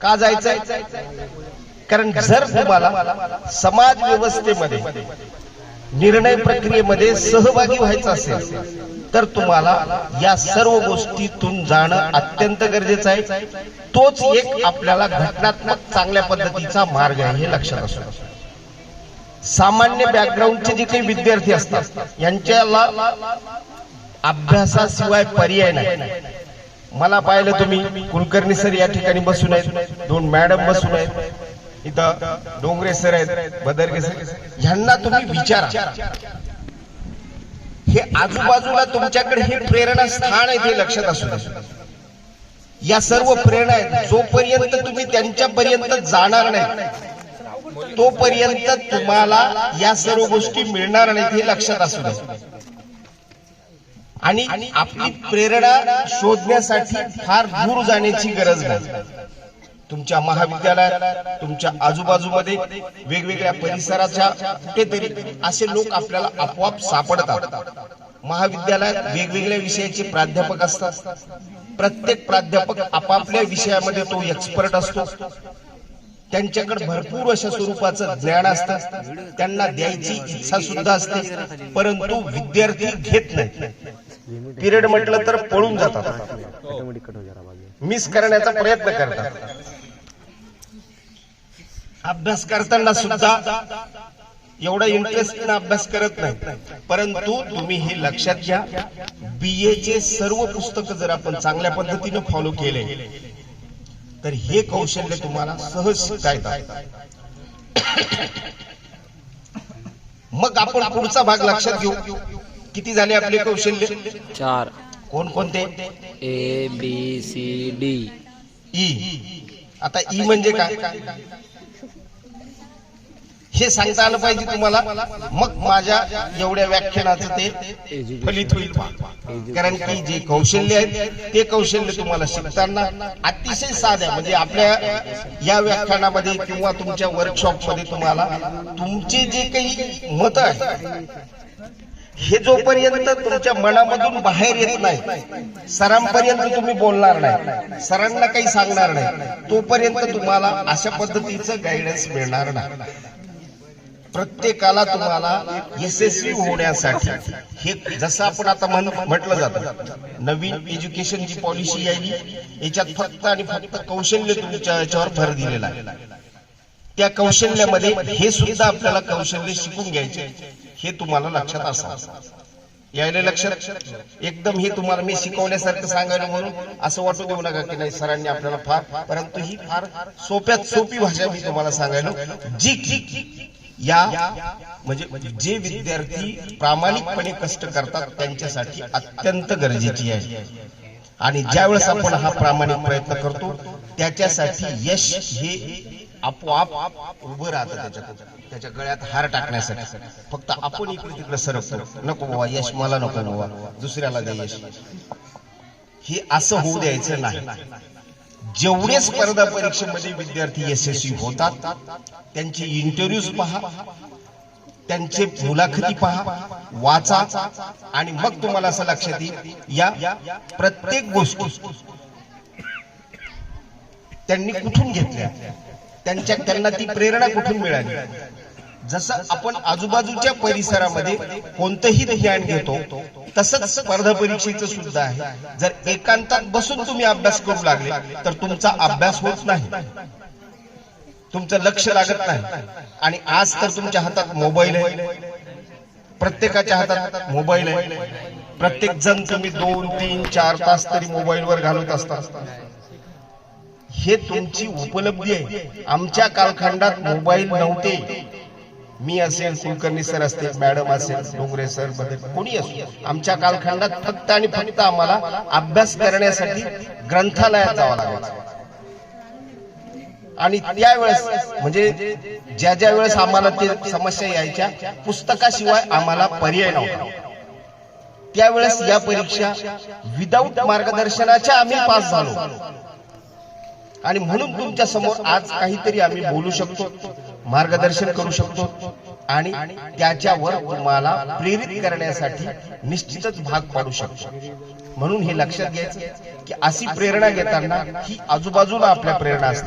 का जायचंय कारण जर तुम्हाला समाज व्यवस्थेमध्ये निर्णय प्रक्रियेमध्ये सहभागी व्हायचं असेल तर तुम्हाला या सर्व गोष्टीतून जाणं अत्यंत गरजेचं आहे. तोच एक आपल्याला घटनात्मक चांगल्या पद्धतीचा मार्ग आहे हे लक्षात असू सामान्य बॅकग्राऊंडचे जे काही विद्यार्थी असतात यांच्याला अभ्यासाशिवाय पर्याय नाही. मला पाहिलं तुम्ही कुलकर्णी सर या ठिकाणी बसून आहेत. दोन मॅडम बसून आहेत. इथं डोंगरे सर आहेत बदरगे सर. ह्यांना तुम्ही विचारा. हे आजूबाजूला तुमच्याकडे हे प्रेरणा स्थान आहे ते लक्षात असू द्या या सर्व प्रेरणा आहेत. जोपर्यंत तुम्ही त्यांच्यापर्यंत जाणार नाही तोपर्यंत तुम्हाला या सर्व गोष्टी मिळणार नाहीत हे लक्षात असू द्या आणि आपली प्रेरणा शोधण्यासाठी फार दूर जाण्याची गरज नाही. तुमच्या महाविद्यालयात तुमच्या आजूबाजूमध्ये वेगवेगळ्या परिसराच्या कुठेतरी असे लोक आपल्याला आपोआप सापडतात. महाविद्यालयात वेगवेगळ्या विषयाचे प्राध्यापक असतात. प्रत्येक प्राध्यापक आपापल्या विषयामध्ये तो एक्सपर्ट असतो. त्यांच्याकडे भरपूर अशा स्वरूपाचं ज्ञान असतं. त्यांना द्यायची इच्छा सुद्धा असते. परंतु विद्यार्थी घेत नाही पिरियड म्हटलं तर पळून जातात. कट हो मिस करण्याचा प्रयत्न करतात. अभ्यास करताना सुद्धा एवढा इंटरेस्टनं अभ्यास करत नाही परंतु तुम्ही हे लक्षात घ्या बीए चे सर्व पुस्तक जर आपण चांगल्या पद्धतीने फॉलो केले तर हे कौशल्य तुम्हाला सहज शिकता येतात. मग आपण पुढचा भाग लक्षात घेऊ. किती झाले आपले कौशल्य? चार. कोणकोणते? A B C D. E. आता ई म्हणजे काय? हे सांगता आलं पाहिजे तुम्हाला. मग माझ्या एवढ्या व्याख्यानाचं ते फलित होईल. कारण की जे कौशल्य आहेत ते कौशल्य तुम्हाला शिकताना अतिशय साध्या म्हणजे आपल्या या व्याख्यानामध्ये किंवा तुमच्या वर्कशॉपमध्ये तुम्हाला तुमचे जे काही मत आहे हे जोपर्यंत तुमच्या मनामधून बाहेर येत नाही सरांपर्यंत तुम्ही बोलणार नाही सरांना काही सांगणार नाही तोपर्यंत तुम्हाला अशा पद्धतीचं गायडन्स मिळणार नाही. प्रत्येकाला तुम्हाला यशस्वी होण्यासाठी हे जसं आपण आता म्हण- म्हटलं जातं नवीन एज्युकेशन जी पॉलिसी यायली याच्यात फक्त आणि फक्त कौशल्य तुमच्या याच्यावर भर दिलेला आहे. त्या कौशल्यामध्ये हे सुद्धा आपल्याला कौशल्य शिकून घ्यायचे हे तुम्हाला लक्षात असावं. यायला लक्षात? एकदम हे तुम्हाला मी शिकवण्यासारखं सांगायला म्हणून असं वाटू देऊ नका की नाही सरांनी आपल्याला फार परंतु ही फार सोप्यात सोपी भाषा मी तुम्हाला सांगायला जी की या म्हणजे जे विद्यार्थी प्रामाणिकपणे कष्ट करतात त्यांच्यासाठी अत्यंत गरजेची आहे. आणि ज्यावेळेस आपण हा प्रामाणिक प्रयत्न करतो त्याच्यासाठी यश हे आपोआप उभं राहतं त्याच्यात त्याच्या गळ्यात हार टाकण्यासाठी. फक्त आपण इकडे तिकडे सरकतो नको बाबा यश मला नको बाबा. दुसऱ्याला दे यश. हे असं होऊ द्यायचं नाही. जेवढे स्पर्धा परीक्षेमध्ये विद्यार्थी यशस्वी होतात त्यांचे इंटरव्ह्यूज पहा त्यांचे मुलाखती पहा वाचा आणि मग तुम्हाला असं लक्षात येईल या प्रत्येक गोष्टी त्यांनी कुठून घेतल्या? त्यांच्या त्यांना ती प्रेरणा कुठून मिळाली? जसं आपण आजूबाजूच्या परिसरामध्ये कोणतंही ज्ञान घेतो तसंच स्पर्धा परीक्षेचं सुद्धा आहे. जर एकांतात बसून तुम्ही अभ्यास करू लागले तर तुमचा अभ्यास होत नाही. तुमचं लक्ष लागत नाही. आणि आज तर तुमच्या हातात मोबाईल आहे. प्रत्येकाच्या हातात मोबाईल आहे. प्रत्येक जण तुम्ही दोन तीन चार तास तरी मोबाईलवर घालत असता हे तुमची उपलब्धी आहे. आमच्या कालखंडात मोबाईल नव्हते. मी असेल कुलकर्णी सर असतील मॅडम असेल डोंगरे सर बदल कोणी असो. आमच्या कालखंडात फक्त आणि फक्त आम्हाला अभ्यास करण्यासाठी ग्रंथालयात जावं लागायचं. आणि त्यावेळेस म्हणजे ज्या ज्या वेळेस आम्हाला ते समस्या यायच्या पुस्तकाशिवाय आम्हाला पर्याय नव्हता. त्यावेळेस या परीक्षा विदाऊट मार्गदर्शनाच्या आम्ही पास झालो. आणि म्हणून तुमच्यासमोर आज काहीतरी आम्ही बोलू शकतो मार्गदर्शन करू शकतो आणि त्याच्यावर तुम्हाला प्रेरित करण्यासाठी निश्चितच भाग पाडू शकतो. म्हणून हे लक्षात घ्यायचं की अशी प्रेरणा घेताना ही आजूबाजूला आपल्या प्रेरणा असतात.